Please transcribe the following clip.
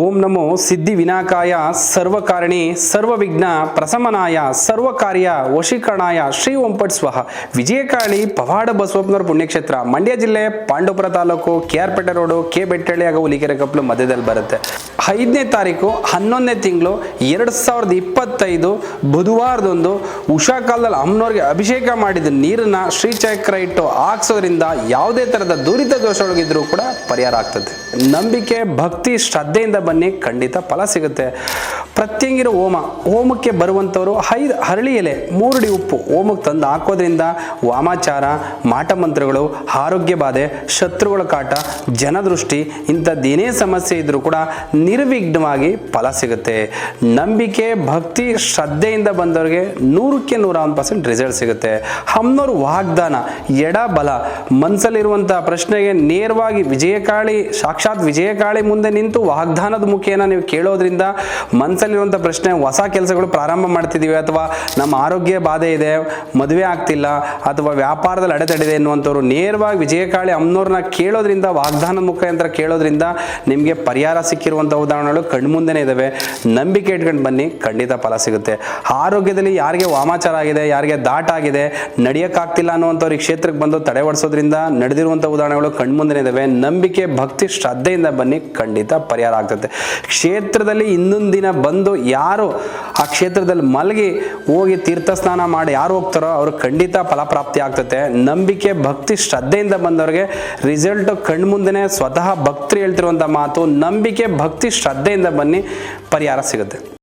ಓಂ ನಮೋ ಸಿದ್ಧಿ ವಿನಾಕಾಯ ಸರ್ವಕಾರಣಿ ಸರ್ವವಿಘ್ನ ಪ್ರಸಮನಾಯ ಸರ್ವಕಾರ್ಯ ವಶೀಕರಣಾಯ ಶ್ರೀ ಓಂಪಟ್ ಸ್ವಹ. ವಿಜಯಕಾಳಿ ಪವಾಡ ಬಸವಪ್ಪನವರ ಪುಣ್ಯಕ್ಷೇತ್ರ. ಮಂಡ್ಯ ಜಿಲ್ಲೆ Pandavapura taluk K R Pete road K Bettahalli ಹಾಗೂ ಹುಲಿಕೆರೆ ಕಪ್ಪಲು ಮಧ್ಯದಲ್ಲಿ ಬರುತ್ತೆ. ಐದನೇ ತಾರೀಕು ಹನ್ನೊಂದನೇ ತಿಂಗಳು ಎರಡು ಸಾವಿರದ ಇಪ್ಪತ್ತೈದು ಬುಧವಾರದೊಂದು ಉಷಾ ಕಾಲದಲ್ಲಿ ಅಮ್ಮನವ್ರಿಗೆ ಅಭಿಷೇಕ ಮಾಡಿದ ನೀರನ್ನು ಶ್ರೀಚಕ್ರ ಇಟ್ಟು ಹಾಕ್ಸೋದ್ರಿಂದ ಯಾವುದೇ ಥರದ ದುರಿತ ದೋಷಗಳಿದ್ರೂ ಕೂಡ ಪರಿಹಾರ ಆಗ್ತದೆ. ನಂಬಿಕೆ, ಭಕ್ತಿ, ಶ್ರದ್ಧೆಯಿಂದ ಬನ್ನಿ ಖಂಡಿತ ಫಲ ಸಿಗುತ್ತೆ. ಪ್ರತ್ಯಂಗಿರ ಹೋಮ ಹೋಮಕ್ಕೆ ಬರುವಂಥವರು ಹೈ ಹರಳಿ ಎಲೆ ಮೂರುಡಿ ಉಪ್ಪು. ಹೋಮಕ್ಕೆ ತಂದು ಹಾಕೋದ್ರಿಂದ ವಾಮಾಚಾರ, ಮಾಟಮಂತ್ರಗಳು, ಆರೋಗ್ಯ ಬಾಧೆ, ಶತ್ರುಗಳ ಕಾಟ, ಜನದೃಷ್ಟಿ ಇಂಥದ್ದೇನೇ ಸಮಸ್ಯೆ ಇದ್ದರೂ ಕೂಡ ನಿರ್ವಿಘ್ನವಾಗಿ ಫಲ ಸಿಗುತ್ತೆ. ನಂಬಿಕೆ, ಭಕ್ತಿ, ಶ್ರದ್ಧೆಯಿಂದ ಬಂದವರಿಗೆ ನೂರಕ್ಕೆ ನೂರ ಒಂದು ಪರ್ಸೆಂಟ್ ರಿಸಲ್ಟ್ ಸಿಗುತ್ತೆ. ಹಮ್ನೋರ್ ವಾಗ್ದಾನ, ಎಡ ಬಲ ಮನಸ್ಸಲ್ಲಿರುವಂಥ ಪ್ರಶ್ನೆಗೆ ನೇರವಾಗಿ ವಿಜಯಕಾಳಿ, ಸಾಕ್ಷಾತ್ ವಿಜಯಕಾಳಿ ಮುಂದೆ ನಿಂತು ವಾಗ್ದಾನದ ಮುಖೇನ ನೀವು ಕೇಳೋದ್ರಿಂದ ಮನಸ್ಸಲ್ಲಿರುವಂಥ ಪ್ರಶ್ನೆ, ಹೊಸ ಕೆಲಸಗಳು ಪ್ರಾರಂಭ ಮಾಡ್ತಿದ್ದೀವಿ ಅಥವಾ ನಮ್ಮ ಆರೋಗ್ಯ ಬಾಧೆ ಇದೆ, ಮದುವೆ ಆಗ್ತಿಲ್ಲ ಅಥವಾ ವ್ಯಾಪಾರದಲ್ಲಿ ಅಡೆತಡೆದೆ ಎನ್ನುವಂಥವ್ರು ನೇರವಾಗಿ ವಿಜಯಕಾಳಿ ಅಮ್ಮನವ್ರನ್ನ ಕೇಳೋದ್ರಿಂದ, ವಾಗ್ದಾನ ಮುಖಾಂತರ ಕೇಳೋದ್ರಿಂದ ನಿಮಗೆ ಪರಿಹಾರ ಸಿಕ್ಕಿರುವಂಥ ಉದಾಹರಣೆಗಳು ಕಣ್ಮುಂದೆನೇ ಇದ್ದಾವೆ ನಂಬಿಕೆ ಇಟ್ಕೊಂಡು ಬನ್ನಿ, ಖಂಡಿತ ಫಲ ಸಿಗುತ್ತೆ. ಆರೋಗ್ಯದಲ್ಲಿ ಯಾರಿಗೆ ವಾಮಾಚಾರ ಆಗಿದೆ, ಯಾರಿಗೆ ದಾಟ ಆಗಿದೆ, ನಡೆಯೋಕ್ಕಾಗ್ತಿಲ್ಲ ಅನ್ನುವಂಥವ್ರು ಈ ಕ್ಷೇತ್ರಕ್ಕೆ ಬಂದು ತಡೆ ಒಡಿಸೋದ್ರಿಂದ ನಡೆದಿರುವಂಥ ಉದಾಹರಣೆಗಳು ಕಣ್ಮುಂದೆ ಇದ್ದಾವೆ ನಂಬಿಕೆ, ಭಕ್ತಿ, ಶ್ರದ್ಧೆಯಿಂದ ಬನ್ನಿ, ಖಂಡಿತ ಪರಿಹಾರ ಆಗ್ತದೆ. ಕ್ಷೇತ್ರದಲ್ಲಿ ಇನ್ನೊಂದು ದಿನ ಬಂದು ಯಾರು ಆ ಕ್ಷೇತ್ರದಲ್ಲಿ ಮಲಗಿ ಹೋಗಿ ತೀರ್ಥ ಸ್ನಾನ ಮಾಡಿ ಯಾರು ಹೋಗ್ತಾರೋ ಅವ್ರಿಗೆ ಖಂಡಿತ ಫಲಪ್ರಾಪ್ತಿ ಆಗ್ತದೆ ನಂಬಿಕೆ, ಭಕ್ತಿ, ಶ್ರದ್ಧೆಯಿಂದ ಬಂದವರಿಗೆ ರಿಸಲ್ಟ್ ಕಣ್ಮುಂದೆ ಸ್ವತಃ ಭಕ್ತರು ಹೇಳ್ತಿರುವಂಥ ಮಾತು, ನಂಬಿಕೆ, ಭಕ್ತಿ, ಶ್ರದ್ಧೆಯಿಂದ ಬನ್ನಿ ಪರಿಹಾರ ಸಿಗುತ್ತೆ.